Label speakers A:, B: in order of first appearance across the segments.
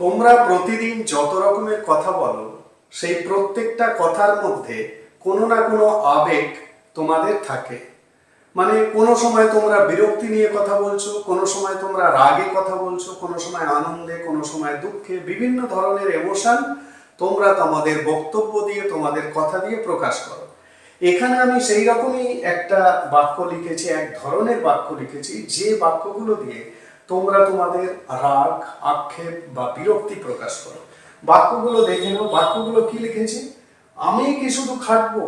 A: তোমরা প্রতিদিন যত রকমের কথা বলো, সেই প্রত্যেকটা কথার মধ্যে কোনো না কোনো আবেগ তোমাদের থাকে। মানে কোনো সময় তোমরা বিরক্তি নিয়ে কথা বলছো, কোনো সময় তোমরা রাগে কথা বলছো, কোনো সময় আনন্দে, কোনো সময় দুঃখে, বিভিন্ন ধরনের এমোশন তোমরা তোমাদের বক্তব্য দিয়ে, তোমাদের কথা দিয়ে প্রকাশ করো। এখানে আমি সেই রকমই একটা বাক্য লিখেছি, এক ধরনের বাক্য লিখেছি, যে বাক্যগুলো দিয়ে তোমরা তোমাদের রাগ, আক্ষেপ বা বিরক্তি প্রকাশ করো। বাক্যগুলো দেখে নাও, বাক্যগুলো কি লিখেছি? আমি কি শুধু খাটবো?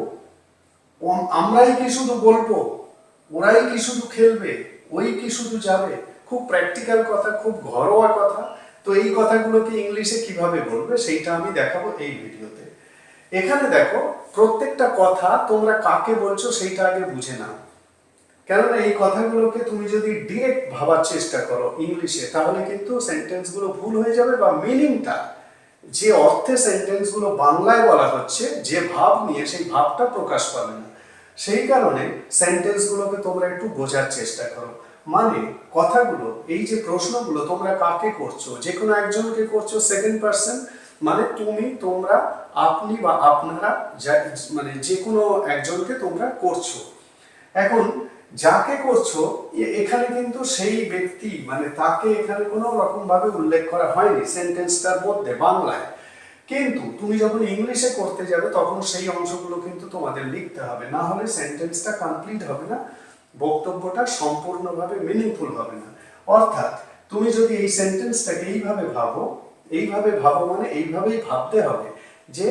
A: আমরাই কি শুধু বলব? ওরাই কি শুধু খেলবে? ওই কি শুধু যাবে? খুব প্র্যাকটিক্যাল কথা, খুব ঘরোয়া কথা। তো এই কথাগুলোকে ইংলিশে কীভাবে বলবে সেইটা আমি দেখাবো এই ভিডিওতে। এখানে দেখো, প্রত্যেকটা কথা তোমরা কাকে বলছো সেইটা আগে বুঝে নাও। কেননা এই কথাগুলোকে তুমি যদি ডিরেক্ট ভাবার চেষ্টা করো ইংলিশে, তাহলে কিন্তু সেন্টেন্সগুলো ভুল হয়ে যাবে বা মিনিংটা যে অর্থে সেন্টেন্সগুলো বাংলায় বলা হচ্ছে, যে ভাব নিয়ে সেই ভাবটা প্রকাশ পাবে না। সেই কারণে সেন্টেন্সগুলোকে তোমরা একটু বোঝার চেষ্টা করো। মানে কথাগুলো, এই যে প্রশ্নগুলো তোমরা কাকে করছ, যে কোনো একজনকে করছ সেকেন্ড পার্সন মানে তুমি, তোমরা, আপনি বা আপনারা মানে যে কোনো একজনকে তোমরা করছ। এখন যাকে করছ এখানে কিন্তু সেই ব্যক্তি মানে তাকে এখানে কোনো রকম ভাবে উল্লেখ করা হয়নি সেন্টেন্সটার মধ্যে, বাংলায়। কিন্তু তুমি যখন ইংলিশে করতে যাবে, তখন সেই অংশগুলো কিন্তু তোমাদের লিখতে হবে। না হলে সেন্টেন্সটা কমপ্লিট হবে না, বক্তব্যটা সম্পূর্ণভাবে মিনিংফুল হবে না। অর্থাৎ তুমি যদি এই সেন্টেন্সটাকে এইভাবে ভাবো এইভাবে ভাবো মানে এইভাবেই ভাবতে হবে যে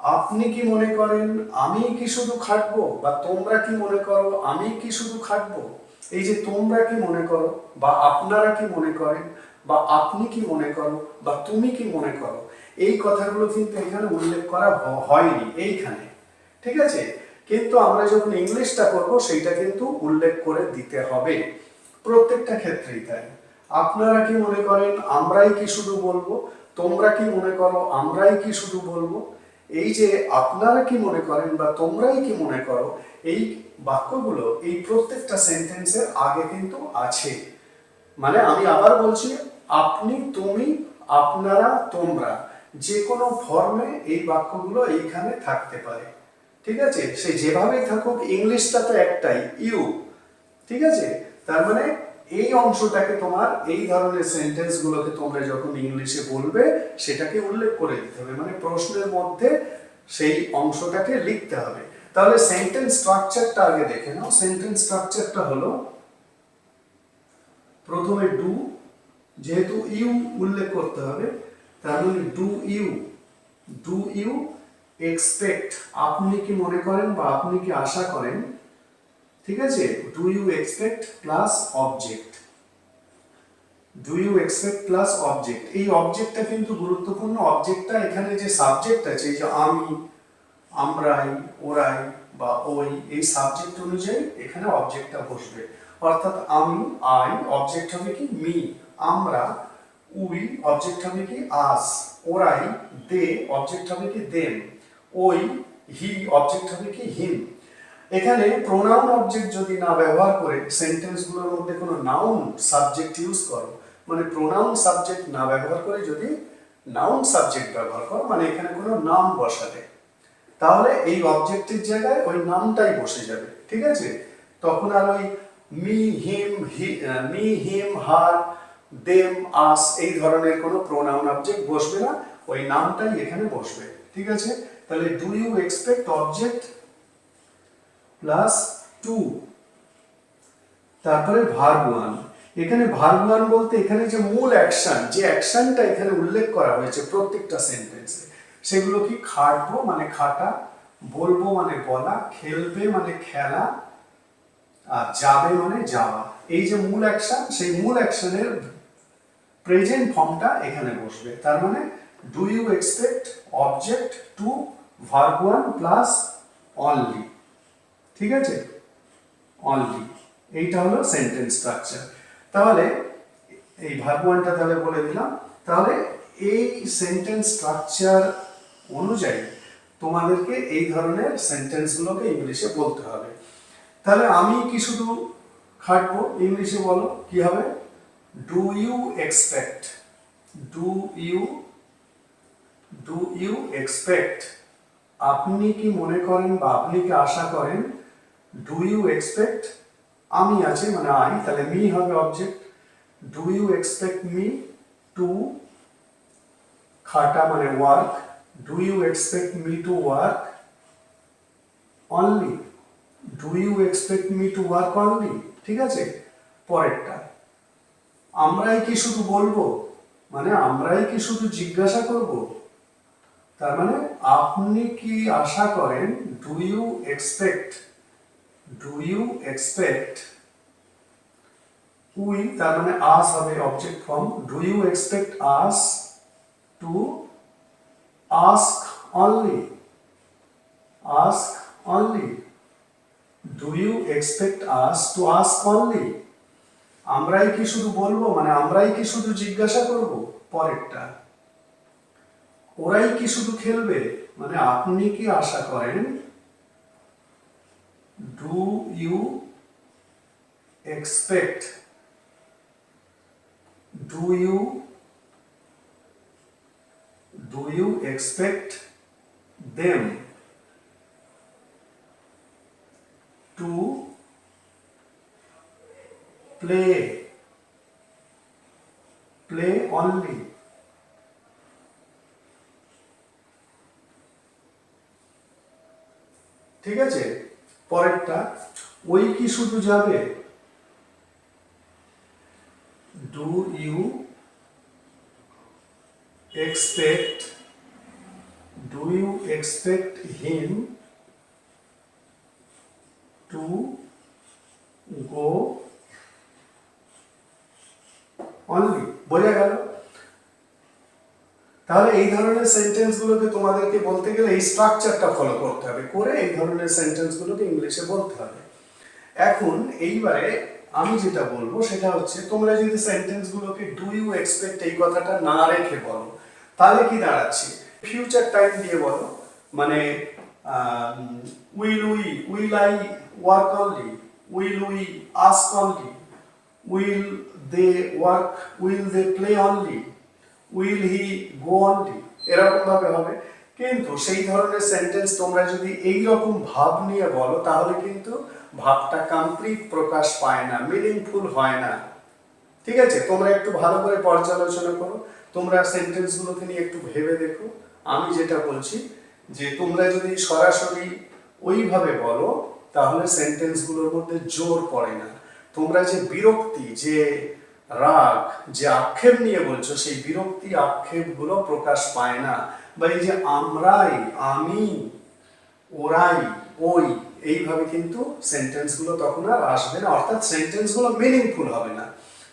A: আপনি কি মনে করেন, আমি কি শুধু খাটবো? বা তোমরা কি মনে করো, আমি কি শুধু খাটবো? এই যে তোমরা কি মনে করো, বা আপনারা কি মনে করেন, বা আপনি কি মনে করো, বা তুমি কি মনে করো, এই কথাগুলো কিন্তু এখানে উল্লেখ করা হয়নি, এইখানে। ঠিক আছে? কিন্তু আমরা যখন ইংলিশটা করব, সেইটা কিন্তু উল্লেখ করে দিতে হবে। প্রত্যেকটা ক্ষেত্রেই তাই। আপনারা কি মনে করেন, আমরাই কি শুধু বলব? তোমরা কি মনে করো, আমরাই কি শুধু বলব? এই যে আপনারা কি মনে করেন বা তোমরাই কি মনে করো, এই বাক্যগুলো, এই প্রত্যেকটা সেন্টেন্সের আগে কিন্তু আছে। মানে আমি আবার বলছি, আপনি, তুমি, আপনারা, তোমরা যে কোনো ফর্মে এই বাক্যগুলো এইখানে থাকতে পারে। ঠিক আছে? সে যেভাবেই থাকুক ইংলিশটা তো একটাই ইউ ঠিক আছে? তার মানে এই অংশটাকে তোমার, এই ধরনের সেন্টেন্স গুলোকে তোমরা যখন ইংলিশে বলবে, সেটাকে উল্লেখ করে দিতে হবে। মানে প্রশ্নের মধ্যে সেই অংশটাকে লিখতে হবে। তাহলে সেন্টেন্স স্ট্রাকচারটা আগে দেখে নাও। সেন্টেন্স স্ট্রাকচারটা হলো, প্রথমে ডু যেহেতু ইউ উল্লেখ করতে হবে, তার মানে do you do you expect আপনি কি মনে করেন বা আপনি কি আশা করেন ঠিক আছে? Do you expect plus object do you expect plus object এই অবজেক্টটা কিন্তু গুরুত্বপূর্ণ। অবজেক্টটা এখানে যে সাবজেক্ট আছে যে আমি, আমরাই, ওরাই বা ওই, এই সাবজেক্ট অনুযায়ী এখানে অবজেক্টটা বসবে। অর্থাৎ আমি আই অবজেক্ট হবে কি? মি আমরা উই অবজেক্ট হবে কি? আস ওরাই দে অবজেক্ট হবে কি? দেম ওই হি অবজেক্ট হবে কি? হিম এখানে প্রোনাউন অবজেক্ট যদি না ব্যবহার করে সেন্টেন্সগুলোর মধ্যে কোনো নাউন সাবজেক্ট ইউজ করো মানে প্রোনাউন সাবজেক্ট না ব্যবহার করে যদি নাউন সাবজেক্ট ব্যবহার করো মানে এখানে কোনো নাম বসাতে, তাহলে এই অবজেক্টের জায়গায় ওই নামটাই বসে যাবে, ঠিক আছে? তখন আর ওই me him he, me him her them us এই ধরনের কোনো প্রোনাউন অবজেক্ট বসবে না, ওই নামটাই এখানে বসবে, ঠিক আছে? তাহলে do you expect object plus to তারপরে ভার্ব ওয়ান এখানে ভার্ব ওয়ান বলতে এখানে যে মূল অ্যাকশন যে অ্যাকশনটা এখানে উল্লেখ করা হয়েছে প্রত্যেকটা সেন্টেন্সে সেগুলো কি খাটবো মানে খাটা, বলব মানে বলা, খেলবে মানে খেলা, আর যাবে মানে যাওয়া। এই যে মূল অ্যাকশন সেই মূল অ্যাকশনের প্রেজেন্ট ফর্মটা এখানে বসবে। তার মানে do you expect object to verb one plus only ঠিক আছে? অনলি এইটা হলো সেন্টেন্স স্ট্রাকচার তাহলে, এই ভার্ব ওয়ানটা তাহলে বলে দিলাম। তাহলে এই সেন্টেন্স স্ট্রাকচার অনুযায়ী তোমাদেরকে এই ধরনের সেন্টেন্সগুলোকে ইংলিশে বলতে হবে। তাহলে আমি কি শুধু খাটবো? ইংলিশে বলো, কি হবে? Do you expect do you do you expect আপনি কি মনে করেন বা আপনি কি আশা করেন ডু ইউ এক্সপেক্ট আমি আছি মানে আই, তাহলে মি হবে object do you expect me to খাটা মানে work do you expect me to work only do you expect me to work only ঠিক আছে? পরেরটা। আমরাই কি শুধু বলব? মানে আমরাই কি শুধু জিজ্ঞাসা করব? তার মানে আপনি কি আশা করেন do you expect do you expect we তার মানে আস হবে object form do you expect us to ask only ask only do you expect us to ask only আমরাই কি শুধু বলব? মানে আমরাই কি শুধু জিজ্ঞাসা করব পরেরটা? ওরাই কি শুধু খেলবে? মানে আপনি কি আশা করেন do you expect do you do you expect them to play play only? ঠিক আছে পরেরটা, ওই কি শুধু যাবে? Do you expect do you expect him to go only বোঝা গেল? তাহলে এই ধরনের সেন্টেন্স গুলোকে তোমাদেরকে বলতে গেলে এই স্ট্রাকচারটা ফলো করতে হবে, করে এই ধরনের সেন্টেন্স গুলোকে ইংলিশে বলতে হবে। এখন এইবারে আমি যেটা বলব সেটা হচ্ছে, তোমরা যদি সেন্টেন্স গুলোকে ডু ইউ এক্সপেক্ট এই কথাটা না রেখে বলো, তাহলে কি দাঁড়াচ্ছে? ফিউচার টাইম দিয়ে বলো মানে will we will I work only will we ask only will they work will they play only? Will he go only এরকম ভাবে হবে। কিন্তু সেই ধরনের সেন্টেন্স তোমরা যদি এই রকম ভাব নিয়ে বলো, তাহলে কিন্তু ভাবটা কমপ্লিট প্রকাশ পায় না মিনিংফুল হয় না। ঠিক আছে? তোমরা একটু ভালো করে পর্যালোচনা করো। তোমরা সেন্টেন্সগুলোকে নিয়ে একটু ভেবে দেখো। আমি যেটা বলছি, যে তোমরা যদি সরাসরি ওইভাবে বলো, তাহলে সেন্টেন্সগুলোর মধ্যে জোর পড়ে না। তোমরা যে বিরক্তি, যে রাগ যে আক্ষেপ নিয়ে বলছো, সেই বিরক্তি আক্ষেপগুলো প্রকাশ পায় না। বা এই যে আমরাই, আমি, ওরাই, ওই, এইভাবে কিন্তু সেন্টেন্সগুলো তখন আর আসবে না। অর্থাৎ সেন্টেন্সগুলো মিনিংফুল হবে না।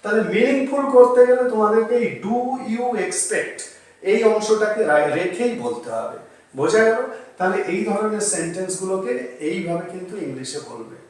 A: তাহলে মিনিংফুল করতে গেলে তোমাদেরকে এই ডু ইউ এক্সপেক্ট এই অংশটাকে রেখেই বলতে হবে। বোঝা গেল? তাহলে এই ধরনের সেন্টেন্সগুলোকে এইভাবে কিন্তু ইংলিশে বলবে।